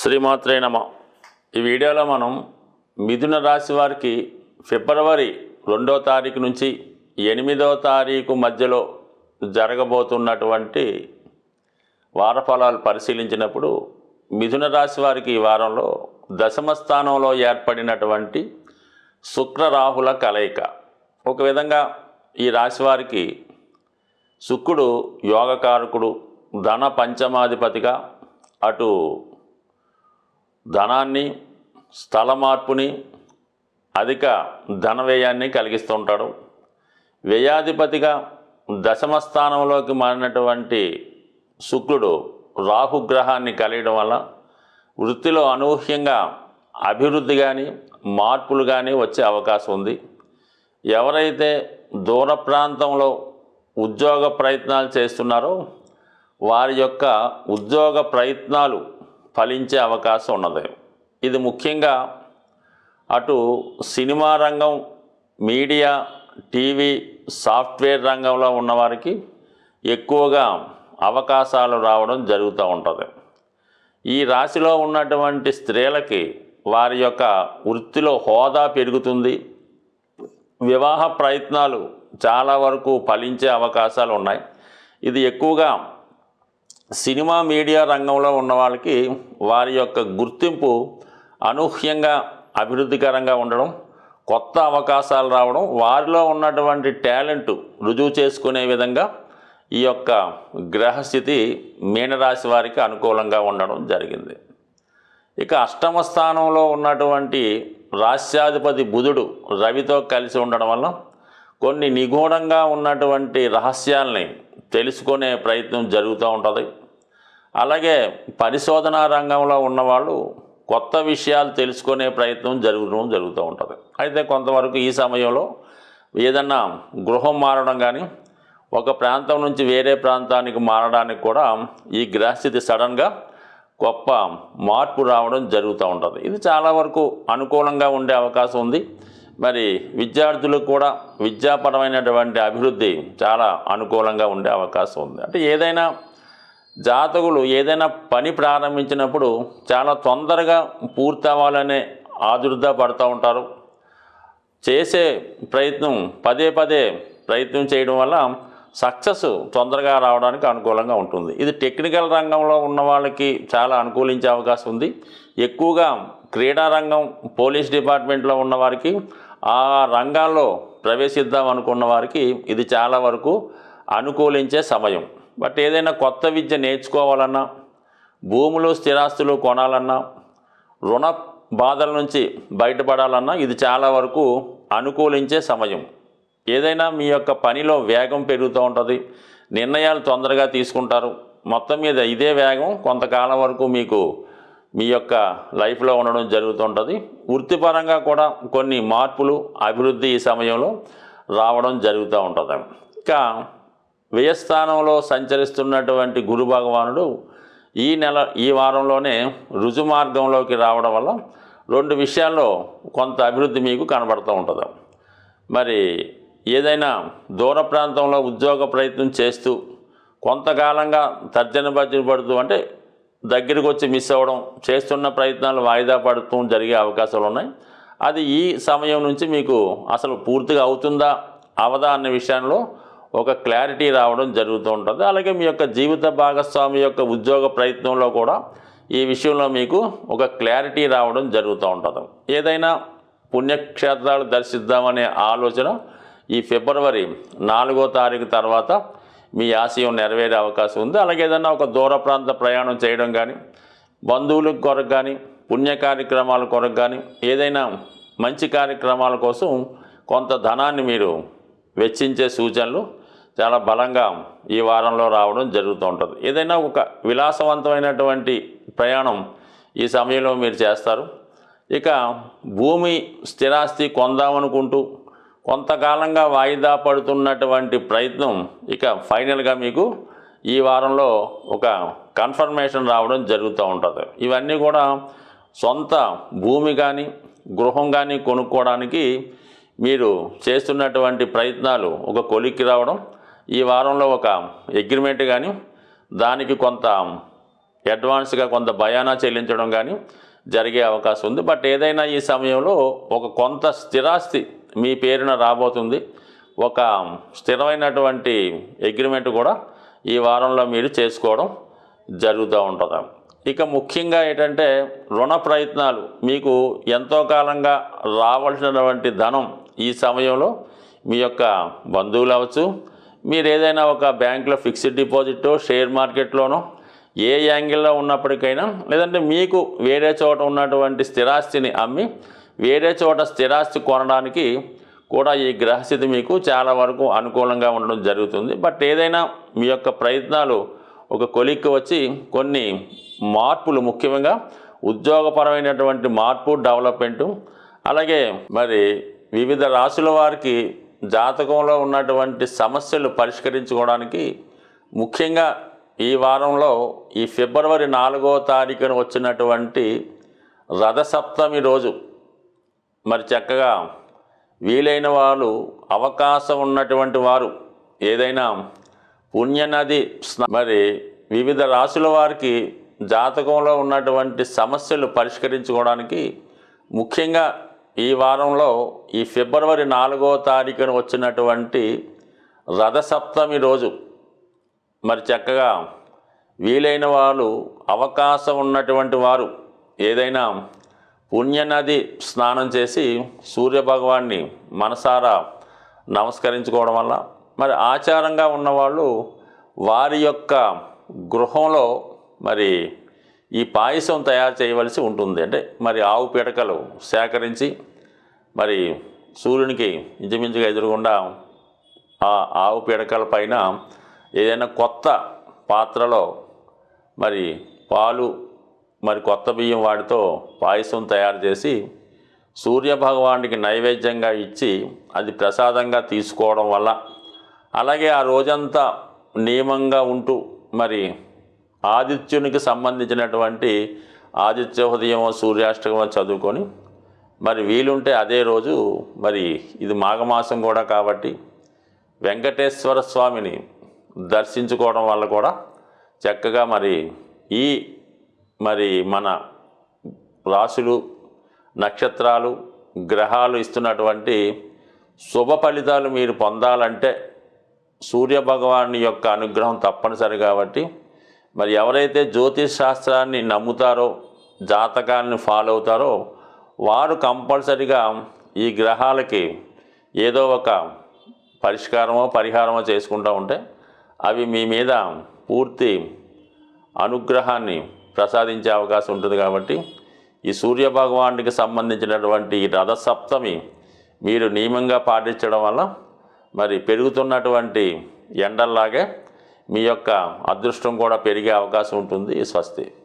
శ్రీమాత్రే నమ. ఈ వీడియోలో మనం మిథున రాశి వారికి ఫిబ్రవరి రెండో తారీఖు నుంచి ఎనిమిదో తారీఖు మధ్యలో జరగబోతున్నటువంటి వారఫలాలు పరిశీలించినప్పుడు మిథున రాశి వారికి ఈ వారంలో దశమ స్థానంలో ఏర్పడినటువంటి శుక్ర రాహుల కలయిక. ఒక విధంగా ఈ రాశి వారికి శుక్రుడు యోగకారకుడు ధన పంచమాధిపతిగా అటు ధనాన్ని స్థల మార్పుని అధిక ధన వ్యయాన్ని కలిగిస్తూ ఉంటాడు వ్యయాధిపతిగా దశమ స్థానంలోకి మారినటువంటి శుక్రుడు రాహుగ్రహాన్ని కలియడం వల్ల వృత్తిలో అనూహ్యంగా అభివృద్ధి కానీ మార్పులు కానీ వచ్చే అవకాశం ఉంది. ఎవరైతే దూర ప్రాంతంలో ఉద్యోగ ప్రయత్నాలు చేస్తున్నారో వారి యొక్క ఉద్యోగ ప్రయత్నాలు ఫలించే అవకాశం ఉన్నది. ఇది ముఖ్యంగా అటు సినిమా రంగం మీడియా టీవీ సాఫ్ట్వేర్ రంగంలో ఉన్నవారికి ఎక్కువగా అవకాశాలు రావడం జరుగుతూ ఉంటుంది. ఈ రాశిలో ఉన్నటువంటి స్త్రీలకి వారి యొక్క వృత్తిలో హోదా పెరుగుతుంది. వివాహ ప్రయత్నాలు చాలా వరకు ఫలించే అవకాశాలు ఉన్నాయి. ఇది ఎక్కువగా సినిమా మీడియా రంగంలో ఉన్న వాళ్ళకి వారి యొక్క గుర్తింపు అనూహ్యంగా అభివృద్ధికరంగా ఉండడం కొత్త అవకాశాలు రావడం వారిలో ఉన్నటువంటి టాలెంట్ రుజువు చేసుకునే విధంగా ఈ యొక్క గ్రహస్థితి మీనరాశి వారికి అనుకూలంగా ఉండడం జరిగింది. ఇక అష్టమ స్థానంలో ఉన్నటువంటి రాష్ట్రాధిపతి బుధుడు రవితో కలిసి ఉండడం వల్ల కొన్ని నిగూఢంగా ఉన్నటువంటి రహస్యాల్ని తెలుసుకునే ప్రయత్నం జరుగుతూ ఉంటుంది. అలాగే పరిశోధనా రంగంలో ఉన్నవాళ్ళు కొత్త విషయాలు తెలుసుకునే ప్రయత్నం జరగడం జరుగుతూ ఉంటుంది. అయితే కొంతవరకు ఈ సమయంలో ఏదన్నా గృహం మారడం కానీ ఒక ప్రాంతం నుంచి వేరే ప్రాంతానికి మారడానికి కూడా ఈ గ్రహస్థితి సడన్గా గొప్ప మార్పు రావడం జరుగుతూ ఉంటుంది. ఇది చాలా వరకు అనుకూలంగా ఉండే అవకాశం ఉంది. మరి విద్యార్థులకు కూడా విద్యాపరమైనటువంటి అభివృద్ధి చాలా అనుకూలంగా ఉండే అవకాశం ఉంది. అంటే ఏదైనా జాతకులు ఏదైనా పని ప్రారంభించినప్పుడు చాలా తొందరగా పూర్తి అవ్వాలనే ఆదుర్ద పడుతూ ఉంటారు. చేసే ప్రయత్నం పదే పదే ప్రయత్నం చేయడం వల్ల సక్సెస్ తొందరగా రావడానికి అనుకూలంగా ఉంటుంది. ఇది టెక్నికల్ రంగంలో ఉన్న వాళ్ళకి చాలా అనుకూలించే అవకాశం ఉంది. ఎక్కువగా క్రీడా రంగం పోలీస్ డిపార్ట్మెంట్లో ఉన్నవారికి ఆ రంగాల్లో ప్రవేశిద్దాం అనుకున్న వారికి ఇది చాలా వరకు అనుకూలించే సమయం. బట్ ఏదైనా కొత్త విద్య నేర్చుకోవాలన్నా భూములు స్థిరాస్తులు కొనాలన్నా రుణ బాధల నుంచి బయటపడాలన్నా ఇది చాలా వరకు అనుకూలించే సమయం. ఏదైనా మీ యొక్క పనిలో వేగం పెరుగుతూ ఉంటుంది నిర్ణయాలు తొందరగా తీసుకుంటారు. మొత్తం మీద ఇదే వేగం కొంతకాలం వరకు మీకు మీ యొక్క లైఫ్లో ఉండడం జరుగుతుంటుంది వృత్తిపరంగా కూడా కొన్ని మార్పులు అభివృద్ధి ఈ సమయంలో రావడం జరుగుతూ ఉంటుంది. ఇంకా వ్యయస్థానంలో సంచరిస్తున్నటువంటి గురు భగవానుడు ఈ నెల ఈ వారంలోనే రుజు మార్గంలోకి రావడం వల్ల రెండు విషయాల్లో కొంత అభివృద్ధి మీకు కనబడుతూ ఉంటుంది. మరి ఏదైనా దూర ప్రాంతంలో ఉద్యోగ ప్రయత్నం చేస్తూ కొంతకాలంగా తర్జన భర్జన పడుతూ అంటే దగ్గరికి వచ్చి మిస్ అవ్వడం చేస్తున్న ప్రయత్నాలు వాయిదా పడుతూ జరిగే అవకాశాలు ఉన్నాయి. అది ఈ సమయం నుంచి మీకు అసలు పూర్తిగా అవుతుందా అవదా అనే విషయంలో ఒక క్లారిటీ రావడం జరుగుతూ ఉంటుంది. అలాగే మీ యొక్క జీవిత భాగస్వామి యొక్క ఉద్యోగ ప్రయత్నంలో కూడా ఈ విషయంలో మీకు ఒక క్లారిటీ రావడం జరుగుతూ ఉంటుంది. ఏదైనా పుణ్యక్షేత్రాలు దర్శిద్దామనే ఆలోచన ఈ ఫిబ్రవరి నాలుగో తారీఖు తర్వాత మీ ఆశయం నెరవేరే అవకాశం ఉంది. అలాగే ఏదైనా ఒక దూర ప్రాంత ప్రయాణం చేయడం కానీ బంధువుల కొరకు కానీ పుణ్య కార్యక్రమాల కొరకు కానీ ఏదైనా మంచి కార్యక్రమాల కోసం కొంత ధనాన్ని మీరు వెచ్చించే సూచనలు చాలా బలంగా ఈ వారంలో రావడం జరుగుతూ ఉంటుంది. ఏదైనా ఒక విలాసవంతమైనటువంటి ప్రయాణం ఈ సమయంలో మీరు చేస్తారు. ఇక భూమి స్థిరాస్తి కొందామనుకుంటూ కొంతకాలంగా వాయిదా పడుతున్నటువంటి ప్రయత్నం ఇక ఫైనల్గా మీకు ఈ వారంలో ఒక కన్ఫర్మేషన్ రావడం జరుగుతూ ఉంటుంది. ఇవన్నీ కూడా సొంత భూమి కానీ గృహం కానీ కొనుక్కోవడానికి మీరు చేస్తున్నటువంటి ప్రయత్నాలు ఒక కొలిక్కి రావడం ఈ వారంలో ఒక అగ్రిమెంట్ కానీ దానికి కొంత అడ్వాన్స్గా కొంత భయానా చెల్లించడం కానీ జరిగే అవకాశం ఉంది. బట్ ఏదైనా ఈ సమయంలో ఒక కొంత స్థిరాస్తి మీ పేరున రాబోతుంది. ఒక స్థిరమైనటువంటి అగ్రిమెంట్ కూడా ఈ వారంలో మీరు చేసుకోవడం జరుగుతూ ఉంటుంది? ఇక ముఖ్యంగా ఏంటంటే రుణ ప్రయత్నాలు మీకు ఎంతో కాలంగా రావాల్సినటువంటి ధనం ఈ సమయంలో మీ యొక్క బంధువులు అవచ్చు మీరు ఏదైనా ఒక బ్యాంకులో ఫిక్స్డ్ డిపాజిట్ షేర్ మార్కెట్లోనో ఏ యాంగిల్లో ఉన్నప్పటికైనా లేదంటే మీకు వేరే చోట ఉన్నటువంటి స్థిరాస్తిని అమ్మి వేరే చోట స్థిరాస్తి కొనడానికి కూడా ఈ గ్రహస్థితి మీకు చాలా వరకు అనుకూలంగా ఉండడం జరుగుతుంది. బట్ ఏదైనా మీ యొక్క ప్రయత్నాలు ఒక కొలిక్కి వచ్చి కొన్ని మార్పులు ముఖ్యంగా ఉద్యోగపరమైనటువంటి మార్పు డెవలప్మెంటు అలాగే మరి వివిధ రాశుల వారికి జాతకంలో ఉన్నటువంటి సమస్యలు పరిష్కరించుకోవడానికి ముఖ్యంగా ఈ వారంలో ఈ ఫిబ్రవరి నాలుగో తారీఖున వచ్చినటువంటి రథసప్తమి రోజు మరి చక్కగా వీలైన వాళ్ళు అవకాశం ఉన్నటువంటి వారు ఏదైనా పుణ్యనది మరి వివిధ రాశుల వారికి జాతకంలో ఉన్నటువంటి సమస్యలు పరిష్కరించుకోవడానికి ముఖ్యంగా ఈ వారంలో ఈ ఫిబ్రవరి నాలుగో తారీఖున వచ్చినటువంటి రథసప్తమి రోజు మరి చక్కగా వీలైన వాళ్ళు అవకాశం ఉన్నటువంటి వారు ఏదైనా పుణ్యనది స్నానం చేసి సూర్యభగవాన్ని మనసారా నమస్కరించుకోవడం వల్ల మరి ఆచారంగా ఉన్నవాళ్ళు వారి యొక్క గృహంలో మరి ఈ పాయసం తయారు చేయవలసి ఉంటుంది. అంటే మరి ఆవు పిడకలు సేకరించి మరి సూర్యునికి ఇంచుమించుగా ఎదురుగుండా ఆ ఆవు పిడకల పైన ఏదైనా కొత్త పాత్రలో మరి పాలు మరి కొత్త బియ్యం వాటితో పాయసం తయారు చేసి సూర్యభగవానికి నైవేద్యంగా ఇచ్చి అది ప్రసాదంగా తీసుకోవడం వల్ల అలాగే ఆ రోజంతా నియమంగా ఉంటూ మరి ఆదిత్యునికి సంబంధించినటువంటి ఆదిత్య హృదయం సూర్యాష్టకం చదువుకొని మరి వీలుంటే అదే రోజు మరి ఇది మాఘమాసం కూడా కాబట్టి వెంకటేశ్వర స్వామిని దర్శించుకోవడం వల్ల కూడా చక్కగా మరి ఈ మరి మన రాశులు నక్షత్రాలు గ్రహాలు ఇస్తున్నటువంటి శుభ ఫలితాలు మీరు పొందాలంటే సూర్యభగవాన్ యొక్క అనుగ్రహం తప్పనిసరి కాబట్టి మరి ఎవరైతే జ్యోతిష్ శాస్త్రాన్ని నమ్ముతారో జాతకాన్ని ఫాలో అవుతారో వారు కంపల్సరిగా ఈ గ్రహాలకి ఏదో ఒక పరిష్కారమో పరిహారమో చేసుకుంటూ ఉంటే అవి మీ మీద పూర్తి అనుగ్రహాన్ని ప్రసాదించే అవకాశం ఉంటుంది కాబట్టి ఈ సూర్య భగవానుడికి సంబంధించినటువంటి ఈ రథసప్తమి మీరు నియమంగా పాటించడం వల్ల మరి పెరుగుతున్నటువంటి ఎండల్లాగే మీ యొక్క అదృష్టం కూడా పెరిగే అవకాశం ఉంటుంది. స్వస్తి.